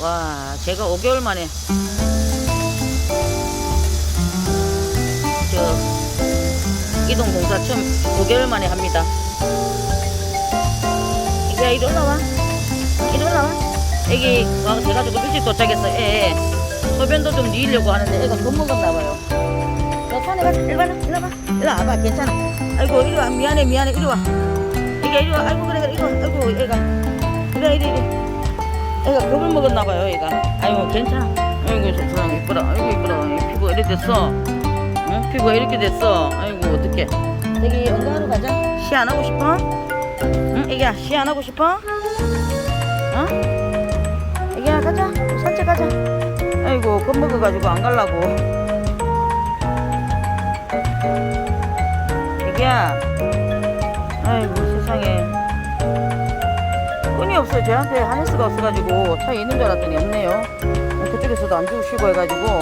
와, 제가 5개월 만에 저 이동 공사 처음 5개월 만에 합니다. 이제 이리 올라와. 이리 올라와. 애기 와 제가 조금 일찍 도착했어. 애 소변도 좀 뉘려고 하는데 애가 겁먹었나 봐요. 너 산에 가자. 이리 와라. 이리 와봐. 이리 와봐. 괜찮아. 아이고 이리 와. 미안해 미안해. 이리 와. 애가 이리 와. 아이고 그래 그래. 이리 와. 아이고 애가. 그래 이리 이리. 애가 겁을 먹었나 봐요. 애가. 아이고 괜찮아. 아이고 좋구나. 이쁘다. 아이고 이쁘다. 이 피부가 이렇게 됐어. 응? 피부가 이렇게 됐어. 아이고 어떡해. 애기 응가하러 가자. 시 안 하고 싶어? 응? 애기야 시 안 하고 싶어? 어? 애기야 가자. 산책 가자. 아이고 겁먹어가지고 안 갈라고. 애기야. 아이고 세상에. 없어요. 저한테 하네스가 없어가지고 차에 있는 줄 알았더니 없네요. 어, 그쪽에서도 안 주시고 해가지고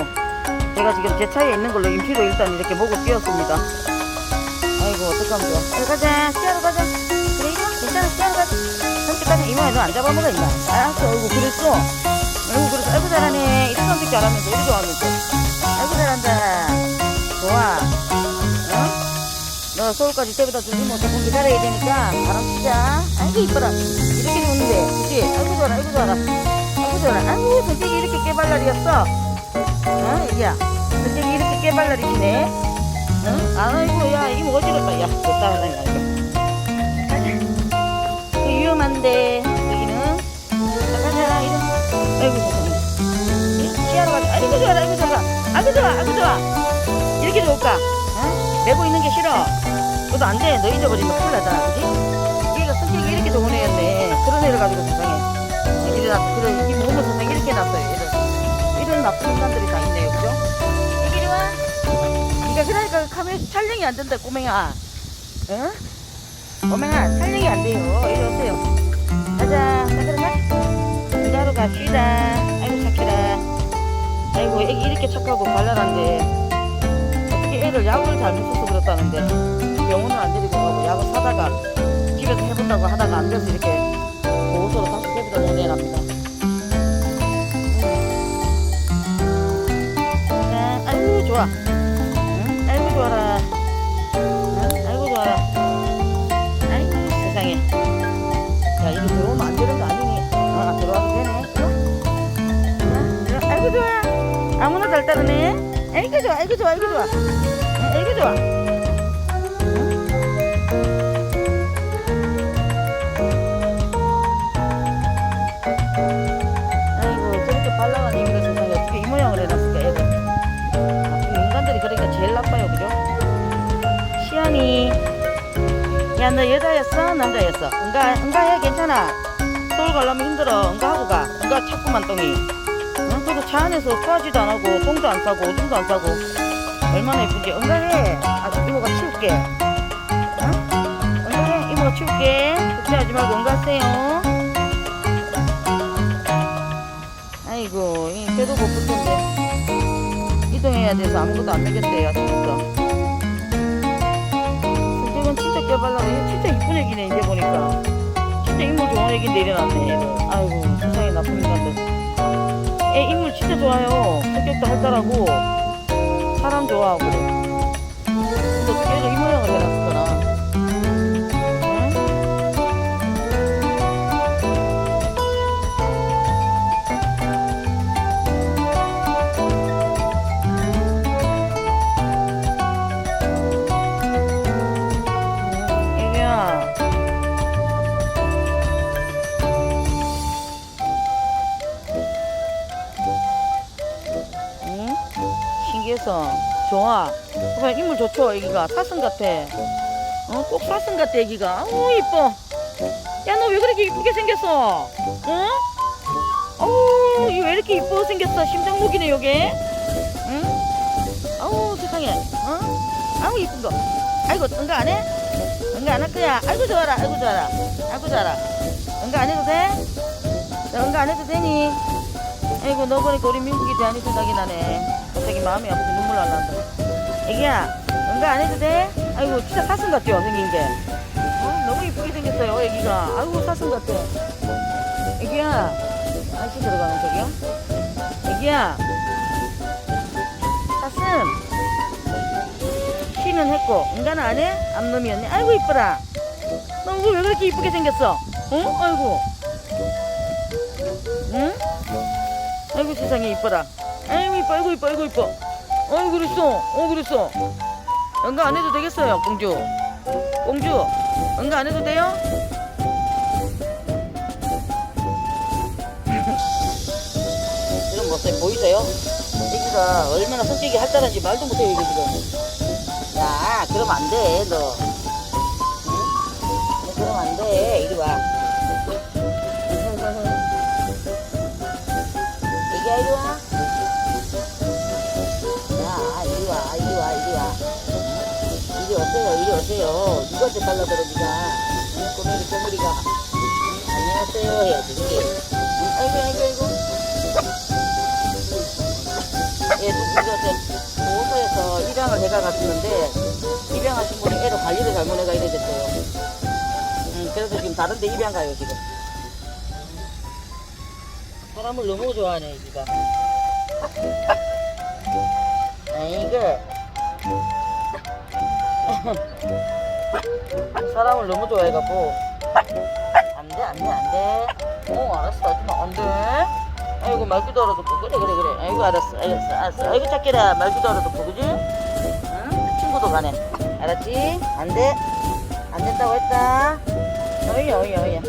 제가 지금 제 차에 있는 걸로 임시로 일단 이렇게 보고 뛰었습니다. 아이고 어떡하면 좋아. 그래 가자. 시야로 가자. 그래 이거 괜찮아. 시야로 가자. 산책 가자. 이모야 너안 잡아먹어 임마. 알았어. 아이고 그랬어. 아이고 그래서 아이고 잘하네. 이런 선택 잘하면서 이리 좋아하면서. 아이고 잘한다. 좋아. 어? 너 서울까지 데려다 주지 뭐 조금 기다려야 되니까 바람 피자. 아이고 이뻐라. 이렇게 좋은데, 그치? 아이고 좋아라, 아이고 좋아라. 아이고 좋아라. 아이고 성격이 이렇게 깨발랄이었어. 어, 애기야. 성격이 이렇게 깨발랄이시네. 응? 아이고 야 이모 어지럽다. 야, 못 따라다니까 이거. 가자. 그 위험한데 여기는. 자, 가자. 이리. 아이고 세상에. 시야로 가자. 아이고 좋아라, 아이고 좋아라. 아이고 좋아, 아이고 좋아. 이렇게 좋을까? 응? 메고 있는 게 싫어. 그것도 안 돼. 너 잊어버리면 큰일 나잖아. 그지? 애를 가지고 세상에. 이래 놨어. 이 몸을 세상에 이렇게 놨어요. 얘를. 이런 나쁜 인간들이 다 있네요. 그죠? 이리 와. 니가 그러니까 카메라 촬영이 안 된다, 꼬맹아. 응? 꼬맹아, 촬영이 안 돼요. 이리 오세요. 가자. 자, 들어가. 응가로 갑시다. 아이고, 착해라. 아이고, 애기 이렇게 착하고 발랄한데. 어떻게 애를 약을 잘못 써서 그렇다는데. 병원을 안 데리고 가고 약을 사다가 집에서 해본다고 하다가 안 돼서 이렇게 보호소로 다시 데려다 보내랍니다. 자, 아이고 좋아. 응? 아이고 좋아라. 응? 아이고 좋아라. 아이고 세상에. 야 이거 들어오면 안 되는 거 아니니? 어, 아, 들어와도 되네. 응? 들어- 아이고 좋아. 아무나 잘 따르네. 아이고 좋아. 아이고 좋아. 아이고 좋아. 응, 아이고 좋아. 발라간 이유가 세상에 어떻게 이 모양을 해놨을까 애들 인간들이 그러니까 제일 나빠요 그죠? 시안이. 야 너 여자였어? 남자였어? 응가 응가 해 괜찮아. 서울 가려면 힘들어. 응가 하고 가. 응가 자꾸만 똥이. 응? 그리고 차 안에서 토하지도 안 하고 똥도 안 싸고 오줌도 안 싸고 얼마나 예쁜지? 응가 해. 아주 이모가 치울게. 응? 응가 해. 이모가 치울게. 걱정하지 말고 응가 하세요 이고, 이 배도 고플 텐데. 이동해야 돼서 아무것도 안 되겠대요, 아침부터. 성격은 진짜 껴발라고. 얘 진짜 이쁜 애기네, 이제 보니까. 진짜 인물 좋은 애기인데 이래놨네, 얘를. 아이고, 세상에 나쁜 인간들. 애 인물 진짜 좋아요. 성격도 활달하고, 사람 좋아하고. 근데 어떻게 이 모양을 해놨을 신기해서 좋아. 봐 인물 좋죠 애기가 사슴 같아. 어? 꼭 사슴 같아 애기가. 아우 이뻐. 야 너 왜 그렇게 이쁘게 생겼어? 응? 어우 이왜 이렇게 이뻐 생겼어? 심장목이네 요게. 응? 아우 세상에. 어? 아우 이쁜 거. 아이고 응가 안 해? 응가 안 할 거야. 아이고 좋아라. 아이고 좋아라. 아이고 좋아라. 응가 안 해도 돼? 너 응가 안 해도 되니? 아이고 너 보니까 우리 민국이 대한이 생각이 나네. 갑자기 마음이 아프고 눈물 날란다. 애기야 응가 안 해도 돼? 아이고 진짜 사슴 같죠 생긴 게. 어? 너무 이쁘게 생겼어요 애기가. 아이고 사슴 같아. 애기야. 아, 같이 들어가는 저기요? 애기야. 사슴. 쉬는 했고, 응가는 안 해? 암놈이었네. 아이고, 이쁘라. 너 얼굴 왜 그렇게 이쁘게 생겼어? 어? 아이고. 응? 아이고, 세상에 이쁘라. 이뻐, 아이고, 이뻐, 아이고, 이뻐. 어이, 그랬어. 어, 그랬어. 응가 안 해도 되겠어요, 공주. 공주. 응가 안 해도 돼요? 이런 모습 보이세요? 애기가 얼마나 성격이 활달한지 말도 못해요, 이게 지금. 야, 그러면 안 돼, 너. 응? 너 그러면 안 돼. 이리 와. 애기야, 이리 와. 오세요. 누구한테 달라들어, 니가. 응? 꼬메리, 꼬메리가. 응? 안녕하세요, 해야지? 아이고, 아이고, 아이고. 예, 누구저 보호소에서 입양을 해가 갔었는데 입양하신 분이 애를 관리를 잘못해가 이래 됐어요. 음, 그래서 지금 다른 데 입양 가요 지금. 사람을 너무 좋아하네 애기가. 아이고. 사람을 너무 좋아해갖고. 안돼 안돼 안돼. 어 알았어. 하지마 안돼. 아이고 말귀도 알아듣고. 그래 그래 그래. 아이고 알았어 알았어 알았어. 아이고 착해라. 말귀도 알아듣고 그지? 응? 친구도 가네. 알았지? 안돼. 안 된다고 했다. 어이야 어이야 어이야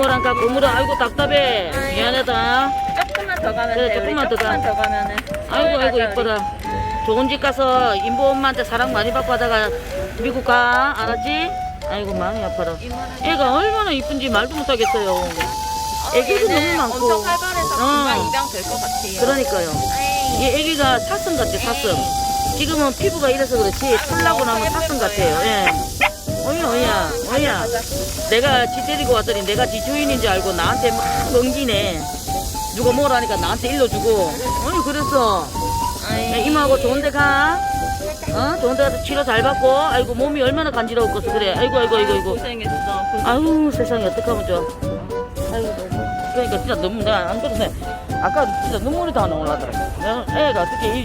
그래, 이모랑까 고무라 아이고 답답해 미안하다 조금만 더 가면 그래, 돼. 조금만 더. 조금만 더 가면은. 아이고 아이고 이쁘다 좋은 집 가서 인보 엄마한테 사랑 많이 받고 하다가 미국 가 알았지? 아이고 마음이 아파라 애가 얼마나 이쁜지 말도 못하겠어요 어, 애기도 너무 많고. 엄청 활발해서 어. 금방 입양 될 것 같아요. 그러니까요. 얘 애기가 사슴 같아 사슴 지금은 피부가 이래서 그렇지 풀나고 나면 사슴 같아요 예. 어이야 어이야 어이야. 내가 지 데리고 왔더니 내가 지 주인인 줄 알고 나한테 막 멍기네. 누가 뭐라니까 나한테 일러주고. 어이 그랬어. 야, 이모하고 좋은 데 가. 어? 좋은 데 가서 치료 잘 받고. 아이고 몸이 얼마나 간지러웠겠어 그래. 아이고 아이고 아이고 아이고. 고생했어. 고생. 아유 세상에 어떡하면 좋아. 아이고. 그러니까 진짜 너무 내가 안 그러네. 아까 진짜 눈물이 다 나올라더라. 내가 애가 어떻게 이